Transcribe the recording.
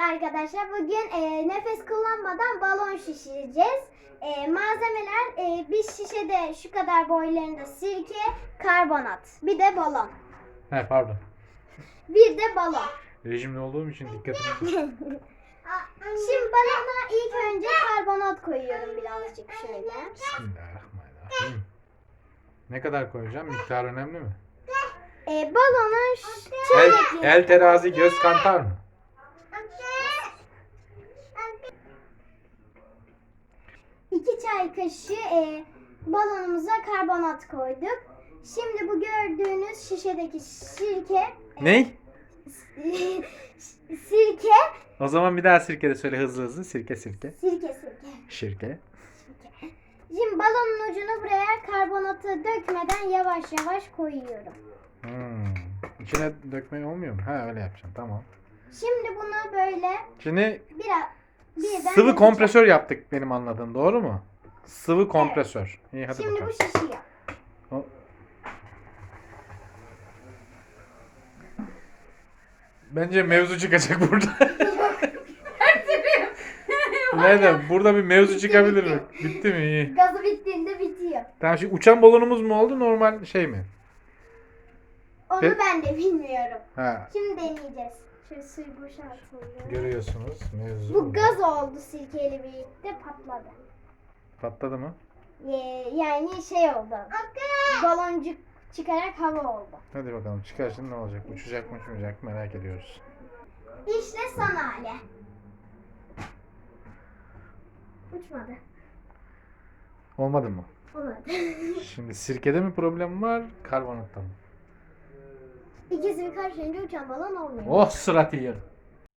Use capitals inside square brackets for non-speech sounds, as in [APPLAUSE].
arkadaşlar bugün e, nefes kullanmadan balon şişireceğiz. E, malzemeler e, bir şişede şu kadar boylarında sirke, karbonat, bir de balon. He pardon. Bir de balon. Rejimli olduğum için dikkatimi... [LAUGHS] Şimdi balona ilk önce karbonat koyuyorum birazcık şöyle. Bismillahirrahmanirrahim. Ne kadar koyacağım? Miktar önemli mi? E, balonun ş- El, el terazi göz kantar mı? İki çay kaşığı e, balonumuza karbonat koyduk. Şimdi bu gördüğünüz şişedeki sirke Ney? [LAUGHS] sirke O zaman bir daha sirke de söyle hızlı hızlı. Sirke sirke. sirke sirke. Şirke. Şimdi balonun ucunu buraya karbonatı dökmeden yavaş yavaş koyuyorum. Hmm. İçine dökmeyi olmuyor mu? Ha öyle yapacağım tamam. Şimdi bunu böyle Şimdi biraz birden sıvı kompresör yaptık benim anladığım doğru mu? Sıvı kompresör. İyi hadi Şimdi bu bakalım. şişiyor. O- Bence mevzu çıkacak burada. [LAUGHS] Nereden? Burada bir mevzu çıkabilir mi? Bitti mi? İyi. Gazı bittiğinde bitiyor. Tamam şimdi uçan balonumuz mu oldu normal şey mi? Onu E- ben de bilmiyorum. Ha Şimdi deneyeceğiz. Şöyle suyu boşaltalım. görüyorsunuz mevzu. Bu gaz oldu sirkeyle birlikte patladı. Patladı mı? Ee, yani şey oldu. Baloncuk çıkarak hava oldu. Hadi bakalım çıkar şimdi ne olacak? Uçacak mı uçmayacak mı merak ediyoruz. İşte son hali. Uçmadı. Olmadı mı? Olmadı. Şimdi sirkede mi problem var karbonatta mı? İkisini karşılayınca uçan balon olmuyor. Oh surat yiyelim.